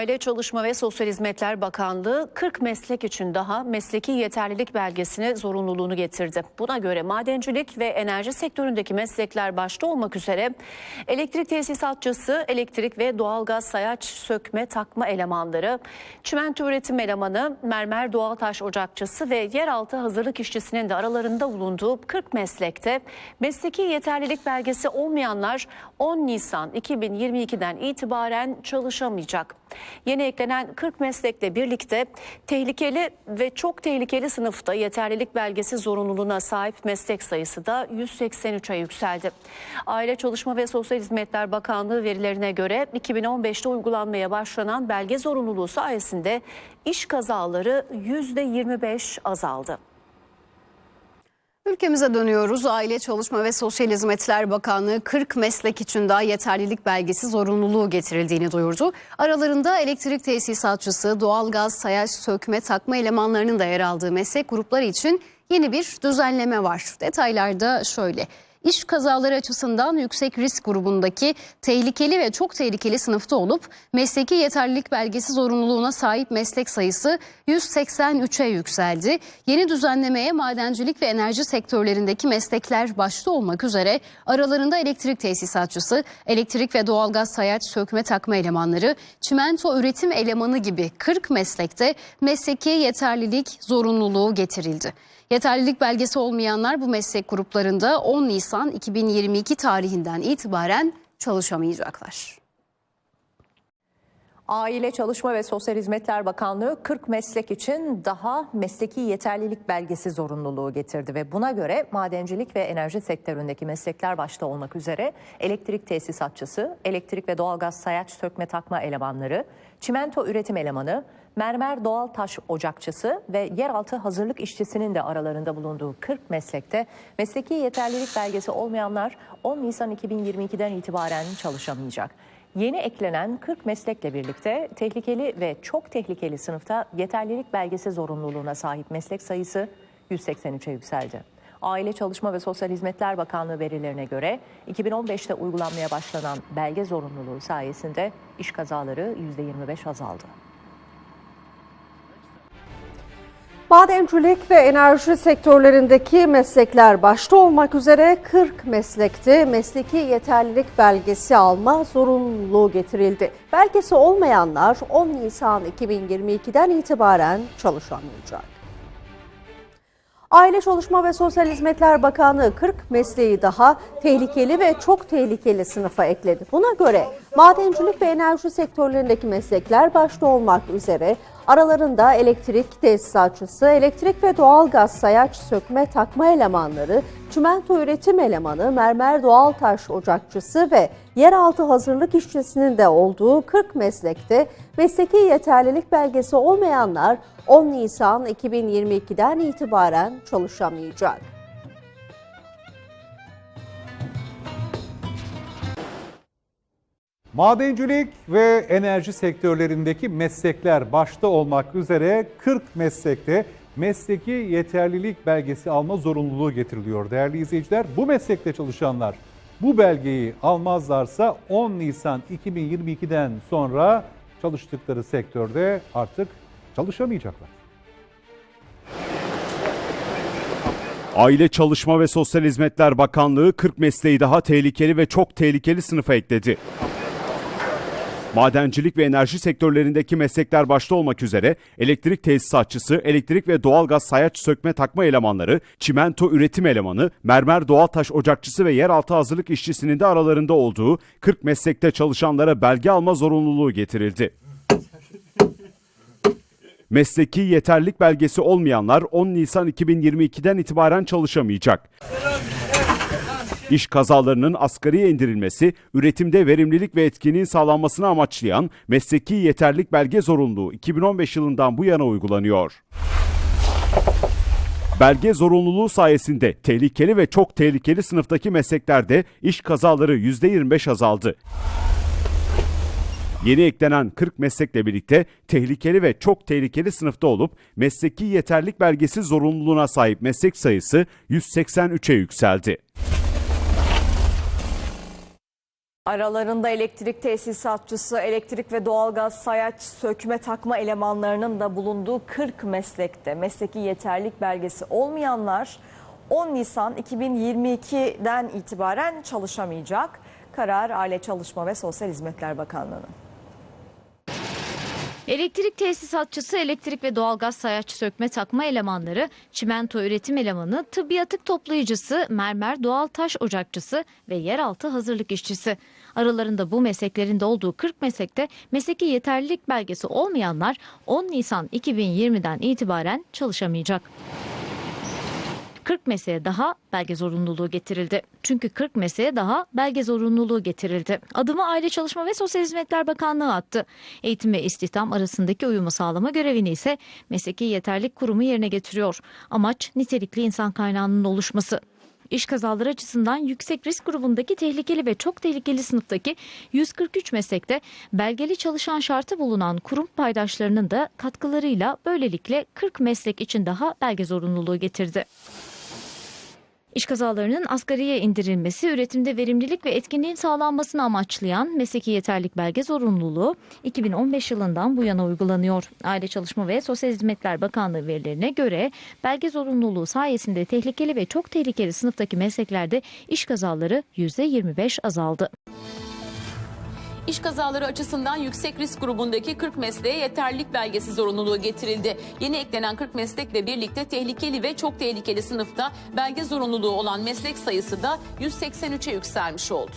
Aile Çalışma ve Sosyal Hizmetler Bakanlığı 40 meslek için daha mesleki yeterlilik belgesini zorunluluğunu getirdi. Buna göre madencilik ve enerji sektöründeki meslekler başta olmak üzere elektrik tesisatçısı, elektrik ve doğalgaz sayaç sökme takma elemanları, çimento üretim elemanı, mermer doğal taş ocakçısı ve yeraltı hazırlık işçisinin de aralarında bulunduğu 40 meslekte mesleki yeterlilik belgesi olmayanlar 10 Nisan 2022'den itibaren çalışamayacak. Yeni eklenen 40 meslekle birlikte tehlikeli ve çok tehlikeli sınıfta yeterlilik belgesi zorunluluğuna sahip meslek sayısı da 183'e yükseldi. Aile Çalışma ve Sosyal Hizmetler Bakanlığı verilerine göre 2015'te uygulanmaya başlanan belge zorunluluğu sayesinde iş kazaları %25 azaldı. Ülkemize dönüyoruz. Aile Çalışma ve Sosyal Hizmetler Bakanlığı 40 meslek için daha yeterlilik belgesi zorunluluğu getirildiğini duyurdu. Aralarında elektrik tesisatçısı, doğalgaz, sayaç, sökme, takma elemanlarının da yer aldığı meslek grupları için yeni bir düzenleme var. Detaylarda şöyle. İş kazaları açısından yüksek risk grubundaki tehlikeli ve çok tehlikeli sınıfta olup mesleki yeterlilik belgesi zorunluluğuna sahip meslek sayısı 183'e yükseldi. Yeni düzenlemeye madencilik ve enerji sektörlerindeki meslekler başta olmak üzere aralarında elektrik tesisatçısı, elektrik ve doğalgaz sayaç sökme takma elemanları, çimento üretim elemanı gibi 40 meslekte mesleki yeterlilik zorunluluğu getirildi. Yeterlilik belgesi olmayanlar bu meslek gruplarında 10 Nisan 2022 tarihinden itibaren çalışamayacaklar. Aile Çalışma ve Sosyal Hizmetler Bakanlığı 40 meslek için daha mesleki yeterlilik belgesi zorunluluğu getirdi ve buna göre madencilik ve enerji sektöründeki meslekler başta olmak üzere elektrik tesisatçısı, elektrik ve doğalgaz sayaç sökme takma elemanları, çimento üretim elemanı, mermer doğal taş ocakçısı ve yeraltı hazırlık işçisinin de aralarında bulunduğu 40 meslekte mesleki yeterlilik belgesi olmayanlar 10 Nisan 2022'den itibaren çalışamayacak. Yeni eklenen 40 meslekle birlikte tehlikeli ve çok tehlikeli sınıfta yeterlilik belgesi zorunluluğuna sahip meslek sayısı 183'e yükseldi. Aile Çalışma ve Sosyal Hizmetler Bakanlığı verilerine göre 2015'te uygulanmaya başlanan belge zorunluluğu sayesinde iş kazaları %25 azaldı. Madencilik ve enerji sektörlerindeki meslekler başta olmak üzere 40 meslekte mesleki yeterlilik belgesi alma zorunluluğu getirildi. Belgesi olmayanlar 10 Nisan 2022'den itibaren çalışamayacak. Aile Çalışma ve Sosyal Hizmetler Bakanlığı 40 mesleği daha tehlikeli ve çok tehlikeli sınıfa ekledi. Buna göre madencilik ve enerji sektörlerindeki meslekler başta olmak üzere aralarında elektrik tesisatçısı, elektrik ve doğalgaz sayaç sökme takma elemanları, çimento üretim elemanı, mermer doğal taş ocakçısı ve yeraltı hazırlık işçisinin de olduğu 40 meslekte mesleki yeterlilik belgesi olmayanlar 10 Nisan 2022'den itibaren çalışamayacak. Madencilik ve enerji sektörlerindeki meslekler başta olmak üzere 40 meslekte mesleki yeterlilik belgesi alma zorunluluğu getiriliyor. Değerli izleyiciler bu meslekte çalışanlar bu belgeyi almazlarsa 10 Nisan 2022'den sonra çalıştıkları sektörde artık çalışamayacaklar. Aile Çalışma ve Sosyal Hizmetler Bakanlığı 40 mesleği daha tehlikeli ve çok tehlikeli sınıfa ekledi. Madencilik ve enerji sektörlerindeki meslekler başta olmak üzere elektrik tesisatçısı, elektrik ve doğalgaz sayaç sökme takma elemanları, çimento üretim elemanı, mermer doğal taş ocakçısı ve yeraltı hazırlık işçisinin de aralarında olduğu 40 meslekte çalışanlara belge alma zorunluluğu getirildi. Mesleki yeterlilik belgesi olmayanlar 10 Nisan 2022'den itibaren çalışamayacak. İş kazalarının asgariye indirilmesi, üretimde verimlilik ve etkinliğin sağlanmasını amaçlayan mesleki yeterlilik belge zorunluluğu 2015 yılından bu yana uygulanıyor. Belge zorunluluğu sayesinde tehlikeli ve çok tehlikeli sınıftaki mesleklerde iş kazaları %25 azaldı. Yeni eklenen 40 meslekle birlikte tehlikeli ve çok tehlikeli sınıfta olup mesleki yeterlilik belgesi zorunluluğuna sahip meslek sayısı 183'e yükseldi. Aralarında elektrik tesisatçısı, elektrik ve doğalgaz sayaç sökme takma elemanlarının da bulunduğu 40 meslekte mesleki yeterlilik belgesi olmayanlar 10 Nisan 2022'den itibaren çalışamayacak. Karar Aile Çalışma ve Sosyal Hizmetler Bakanlığı'nın. Elektrik tesisatçısı, elektrik ve doğalgaz sayaç sökme takma elemanları, çimento üretim elemanı, tıbbi atık toplayıcısı, mermer doğal taş ocakçısı ve yeraltı hazırlık işçisi. Aralarında bu mesleklerin de olduğu 40 meslekte mesleki yeterlilik belgesi olmayanlar 10 Nisan 2020'den itibaren çalışamayacak. 40 mesleğe daha belge zorunluluğu getirildi. Çünkü 40 mesleğe daha belge zorunluluğu getirildi. Adımı Aile Çalışma ve Sosyal Hizmetler Bakanlığı attı. Eğitim ve istihdam arasındaki uyumu sağlama görevini ise Mesleki Yeterlik Kurumu yerine getiriyor. Amaç nitelikli insan kaynağının oluşması. İş kazaları açısından yüksek risk grubundaki tehlikeli ve çok tehlikeli sınıftaki 143 meslekte belgeli çalışan şartı bulunan kurum paydaşlarının da katkılarıyla böylelikle 40 meslek için daha belge zorunluluğu getirdi. İş kazalarının asgariye indirilmesi, üretimde verimlilik ve etkinliğin sağlanmasını amaçlayan mesleki yeterlik belge zorunluluğu 2015 yılından bu yana uygulanıyor. Aile Çalışma ve Sosyal Hizmetler Bakanlığı verilerine göre belge zorunluluğu sayesinde tehlikeli ve çok tehlikeli sınıftaki mesleklerde iş kazaları %25 azaldı. İş kazaları açısından yüksek risk grubundaki 40 mesleğe yeterlilik belgesi zorunluluğu getirildi. Yeni eklenen 40 meslekle birlikte tehlikeli ve çok tehlikeli sınıfta belge zorunluluğu olan meslek sayısı da 183'e yükselmiş oldu.